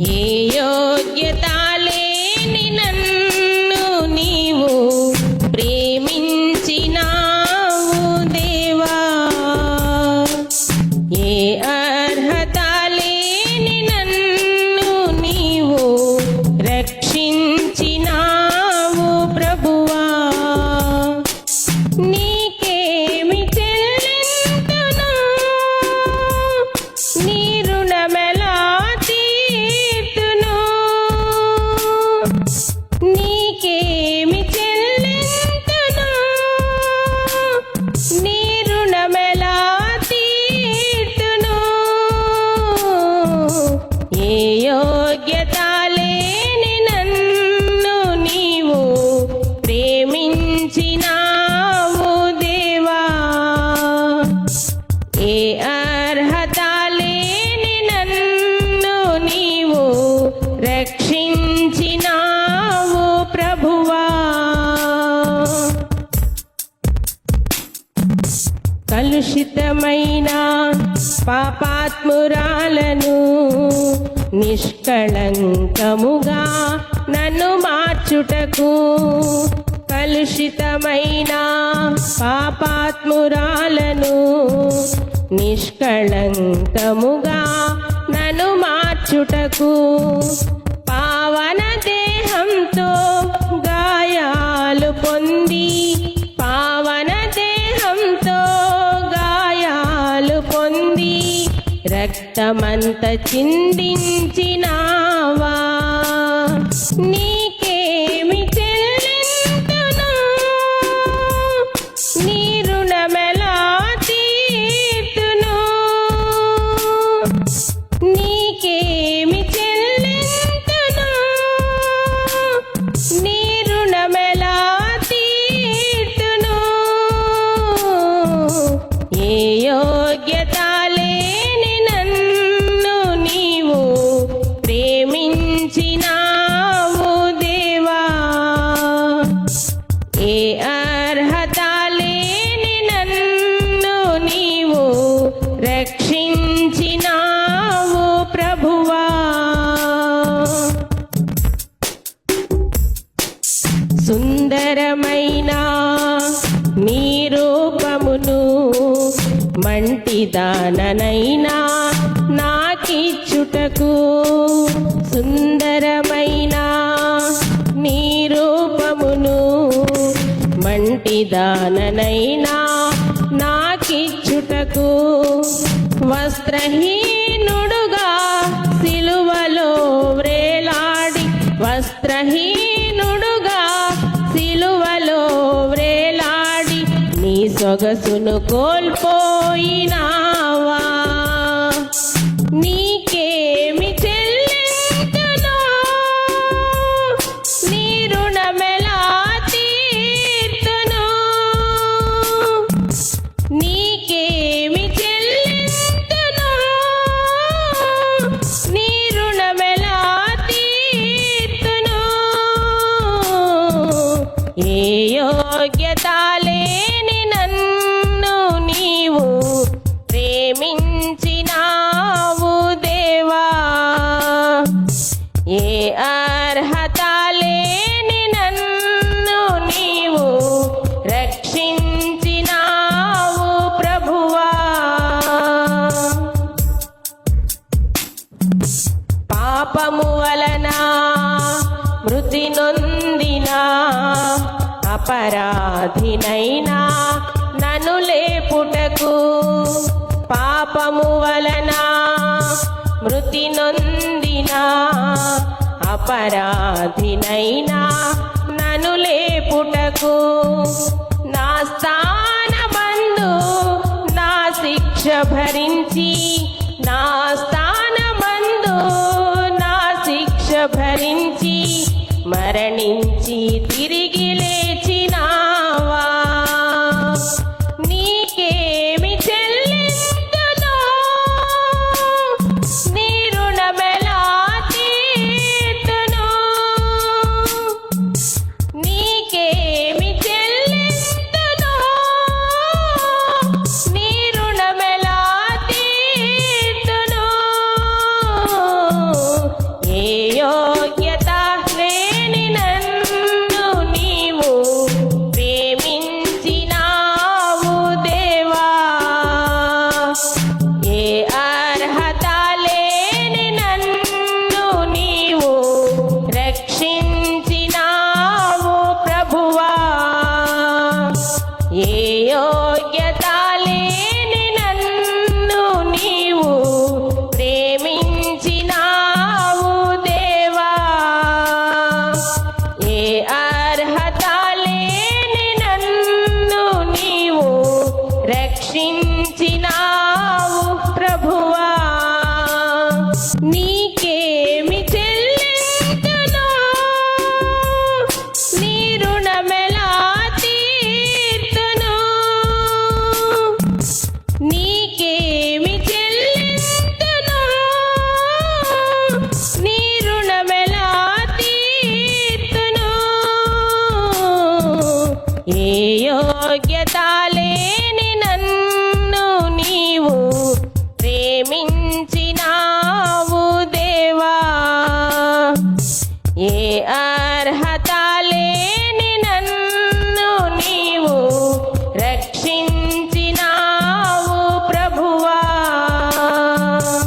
Yeah. పరిశుద్ధమైన పాపాత్మురాలను నిష్కళంకముగా నన్ను మార్చుటకు కలుషితమైన పాపాత్మురాలను నిష్కళంకముగా నన్ను మార్చుటకు రక్తమంత చిందించినా మంటిదాననైనా నాకిచ్చుటకు సుందరమైన నీ రూపమును మంటిదాననైనా నాకిచ్చుటకు వస్త్రహీ సొగసును కోల్పోయినావా? నీకేమి చెల్లించును? నీ రుణమెలా తీర్తును నీకేమి చెల్లించును? నీ రుణమెలా తీర్తును ఏ యోగ్యతాలు మృతి నొందినా అపరాధినైనా నను లేపుటకు పాపము వలన మృతి నొందినా అపరాధినైనా నను లేపుటకు నా స్థాన బంధు నా శిక్ష భరించి నా ఏ యోగ్యత లేదు